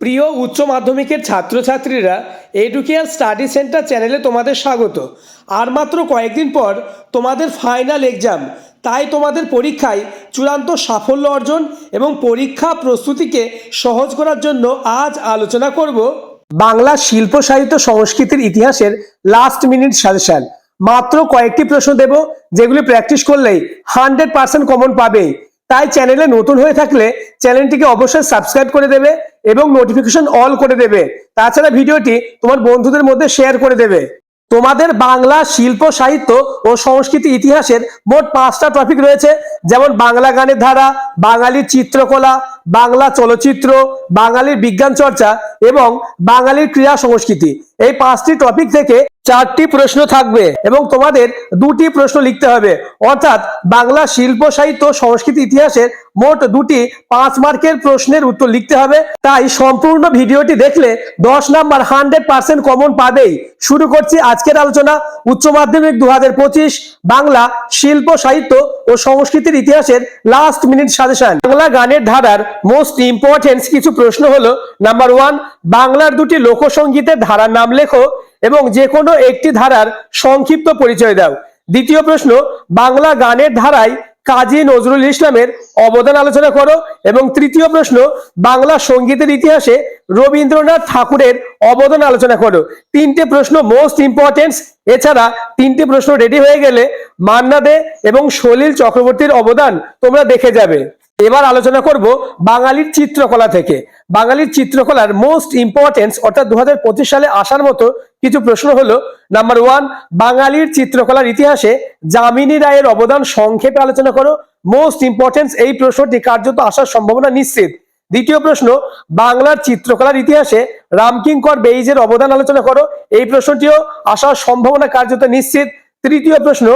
প্রিয় উচ্চ মাধ্যমিকের ছাত্রছাত্রীরা এডুকেয়ার স্টাডি সেন্টার চ্যানেলে তোমাদের স্বাগত। আর মাত্র কয়েকদিন পর তোমাদের ফাইনাল এক্সাম তাই তোমাদের পরীক্ষায় চূড়ান্ত সাফল্য অর্জন এবং পরীক্ষা প্রস্তুতিকে সহজ করার জন্য আজ আলোচনা করব। বাংলা শিল্প সাহিত্য সংস্কৃতির ইতিহাসের লাস্ট মিনিট সাজেশন মাত্র কয়েকটি প্রশ্ন দেব, যেগুলি প্র্যাকটিস করলেই হান্ড্রেড পার্সেন্ট কমন পাবে। তাই চ্যানেলে নতুন হয়ে থাকলে চ্যানেলটিকে অবশ্যই সাবস্ক্রাইব করে দেবে। এবং নোটিফিকেশন অল করে দেবে। তাছাড়া ভিডিওটি তোমার বন্ধুদের মধ্যে শেয়ার করে দেবে। তোমাদের বাংলা শিল্প, সাহিত্য ও সংস্কৃতি ইতিহাসের মোট পাঁচটা টপিক রয়েছে। যেমন বাংলা গানের ধারা, বাঙালির চিত্রকলা, বাংলা চলচ্চিত্র, বাঙালির বিজ্ঞান চর্চা এবং বাঙালির ক্রীড়া সংস্কৃতি। এই পাঁচটি টপিক থেকে চারটি প্রশ্ন থাকবে এবং তোমাদের দুটি প্রশ্ন লিখতে হবে। অর্থাৎ বাংলা শিল্প, সাহিত্য, সংস্কৃতি, ইতিহাসের মোট দুটি পাঁচ মার্কের প্রশ্নের উত্তর লিখতে হবে। তাই সম্পূর্ণ ভিডিওটি দেখলে দশ নাম্বার হান্ড্রেড পার্সেন্ট কমন পাবেই। শুরু করছি আজকের আলোচনা, উচ্চ মাধ্যমিক দু হাজার পঁচিশ, বাংলা শিল্প, সাহিত্য ও সংস্কৃতির ইতিহাসের লাস্ট মিনিট সাজেশন বাংলা গানের ধারার মোস্ট ইম্পর্টেন্স কিছু প্রশ্ন হলো নাম্বার ওয়ান বাংলার দুটি লোকসঙ্গীতের ধারার নাম লেখো এবং যে কোনো একটি ধারার সংক্ষিপ্ত পরিচয় দাও। দ্বিতীয় প্রশ্ন, বাংলা গানের ধারায় কাজী নজরুল ইসলামের অবদান আলোচনা করো এবং তৃতীয় প্রশ্ন, বাংলা সঙ্গীতের ইতিহাসে রবীন্দ্রনাথ ঠাকুরের অবদান আলোচনা করো। তিনটে প্রশ্ন মোস্ট ইম্পর্টেন্স এছাড়া তিনটে প্রশ্ন রেডি হয়ে গেলে মান্না দে এবং সলিল চক্রবর্তীর অবদান তোমরা দেখে যাবে। এবার আলোচনা করব বাঙালির চিত্রকলা থেকে। বাঙালির চিত্রকলার মোস্ট ইম্পর্টেন্স অর্থাৎ দু হাজার পঁচিশ সালে আসার মতো কিছু প্রশ্ন হলো নাম্বার ওয়ান বাঙালির চিত্রকলার ইতিহাসে যামিনী রায়ের অবদান সংক্ষেপে আলোচনা করো। মোস্ট ইম্পর্টেন্স এই প্রশ্নটি কার্যত আসার সম্ভাবনা নিশ্চিত। দ্বিতীয় প্রশ্ন, বাংলার চিত্রকলার ইতিহাসে রামকিঙ্কর বেইজের অবদান আলোচনা করো। এই প্রশ্নটিও আসার সম্ভাবনা কার্যত নিশ্চিত। তৃতীয় প্রশ্ন,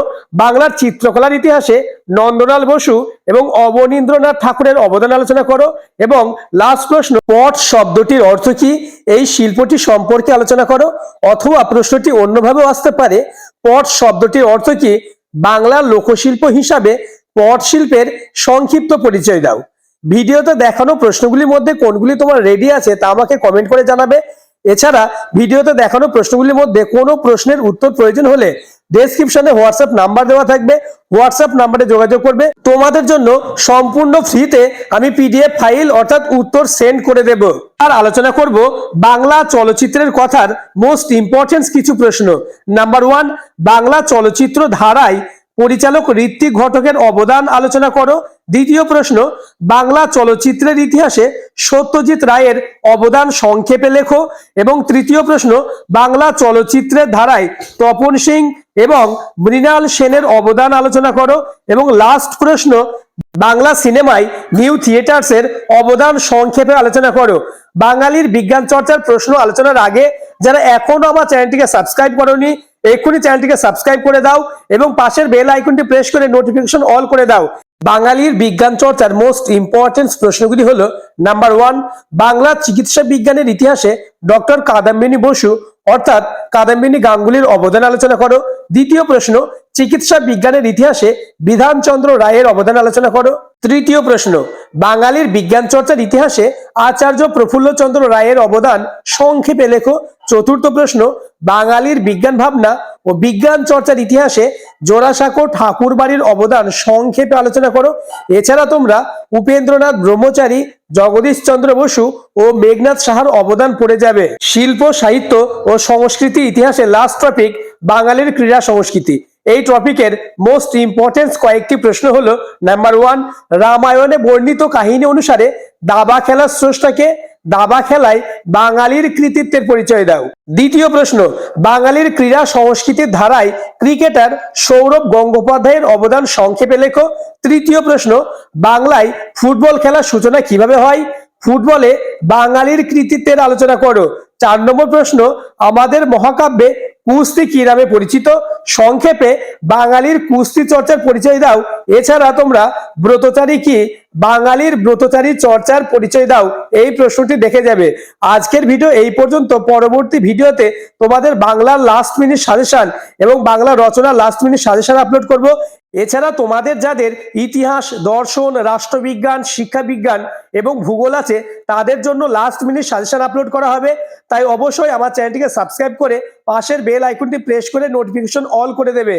বাংলার চিত্রকলার ইতিহাসে নন্দলাল বসু এবং অবনীন্দ্রনাথ ঠাকুরের অবদান আলোচনা করো এবং লাস্ট প্রশ্ন, পট শব্দটির অর্থ কি? এই শিল্পটি সম্পর্কে আলোচনা করো অথবা প্রশ্নটি অন্যভাবেও আসতে পারে। পট শব্দটির অর্থ কি? বাংলার লোকশিল্প হিসাবে পট শিল্পের সংক্ষিপ্ত পরিচয় দাও। ভিডিওতে দেখানো প্রশ্নগুলির মধ্যে কোনগুলি তোমার রেডি আছে তা আমাকে কমেন্ট করে জানাবে। এছাড়া ভিডিওতে দেখানো প্রশ্নগুলির মধ্যে কোনো প্রশ্নের উত্তর প্রয়োজন হলে ডেসক্রিপশনে হোয়াটসঅ্যাপ নাম্বার দেওয়া থাকবে হোয়াটসঅ্যাপ নাম্বারে যোগাযোগ করবে। তোমাদের জন্য সম্পূর্ণ ফ্রিতে আমি পিডিএফ ফাইল অর্থাৎ উত্তর সেন্ড করে দেব। আর আলোচনা করব বাংলা চলচ্চিত্রের কথার মোস্ট ইম্পর্টেন্স কিছু প্রশ্ন। নাম্বার ওয়ান বাংলা চলচ্চিত্র ধারায় পরিচালক ঋত্বিক ঘটকের অবদান আলোচনা করো। দ্বিতীয় প্রশ্ন, বাংলা চলচ্চিত্রের ইতিহাসে সত্যজিৎ রায়ের অবদান সংক্ষেপে লেখো। এবং তৃতীয় প্রশ্ন, বাংলা চলচ্চিত্রের ধারায় তপন সিং এবং মৃণাল সেনের অবদান আলোচনা করো এবং লাস্ট প্রশ্ন, বাংলা সিনেমায় নিউ থিয়েটার্সের অবদান সংক্ষেপে আলোচনা করো। বাঙালির বিজ্ঞান চর্চার প্রশ্ন আলোচনার আগে যারা এখনও আমার চ্যানেলটিকে সাবস্ক্রাইব করনি, এক্ষুনি চ্যানেলটিকে সাবস্ক্রাইব করে দাও এবং পাশের বেল আইকনটি প্রেস করে নোটিফিকেশন অল করে দাও। বাঙালির বিজ্ঞান চর্চার মোস্ট ইম্পর্টেন্ট প্রশ্নগুলি হলো নাম্বার ওয়ান বাংলা চিকিৎসা বিজ্ঞানের ইতিহাসে ডক্টর কাদাম্বিনী বসু, অর্থাৎ কাদাম্বিনী গাঙ্গুলির অবদান আলোচনা করো। দ্বিতীয় প্রশ্ন, চিকিৎসা বিজ্ঞানের ইতিহাসে বিধানচন্দ্র রায়ের অবদান আলোচনা করো। তৃতীয় প্রশ্ন, বাঙালির বিজ্ঞান চর্চার ইতিহাসে আচার্য প্রফুল্লচন্দ্র রায়ের অবদান সংক্ষেপে লেখো। চতুর্থ প্রশ্ন, বাঙালির বিজ্ঞান ভাবনা ও বিজ্ঞান চর্চার ইতিহাসে জোড়াসাঁকো ঠাকুর বাড়ির অবদান সংক্ষেপে আলোচনা করো। এছাড়া তোমরা উপেন্দ্রনাথ ব্রহ্মচারী জগদীশ চন্দ্র বসু ও মেঘনাথ সাহার অবদান পড়ে যাবে। শিল্প, সাহিত্য ও সংস্কৃতি ইতিহাসে লাস্ট টপিক বাঙালির ক্রীড়া সংস্কৃতি। এই টপিকের মোস্ট ইম্পর্টেন্স কয়েকটি প্রশ্ন হলো নাম্বার ওয়ান রামায়ণে বর্ণিত কাহিনী অনুসারে দাবা খেলার স্রষ্টাকে দাবা খেলায় বাঙালির কৃতিত্বের পরিচয় দাও। দ্বিতীয় প্রশ্ন, বাঙালির ক্রীড়া সংস্কৃতির ধারায় ক্রিকেটার সৌরভ গঙ্গোপাধ্যায়ের অবদান সংক্ষেপে লেখো। তৃতীয় প্রশ্ন, বাংলায় ফুটবল খেলার সূচনা কীভাবে হয়? ফুটবলে বাঙালির কৃতিত্বের আলোচনা করো। চার নম্বর প্রশ্ন, আমাদের মহাকাব্যে কুস্তি কি নামে পরিচিত? সংক্ষেপে বাঙালির কুস্তি চর্চার পরিচয় দাও। এছাড়া তোমরা ব্রতচারী কি? বাঙালির ব্রতচারী চর্চার পরিচয় দাও। এই প্রশ্নটি দেখে যাবে। আজকের ভিডিও এই পর্যন্ত। পরবর্তী ভিডিওতে তোমাদের বাংলার লাস্ট মিনিট সাজেশন এবং বাংলা রচনা লাস্ট মিনিট সাজেশন আপলোড করব। এছাড়া তোমাদের যাদের ইতিহাস, দর্শন, রাষ্ট্রবিজ্ঞান, শিক্ষাবিজ্ঞান এবং ভূগোল আছে, তাদের জন্য লাস্ট মিনিট সাজেশন আপলোড করা হবে। তাই অবশ্যই আমার চ্যানেলটিকে সাবস্ক্রাইব করে পাশের বেল আইকনটি প্রেস করে নোটিফিকেশন অল করে দেবে।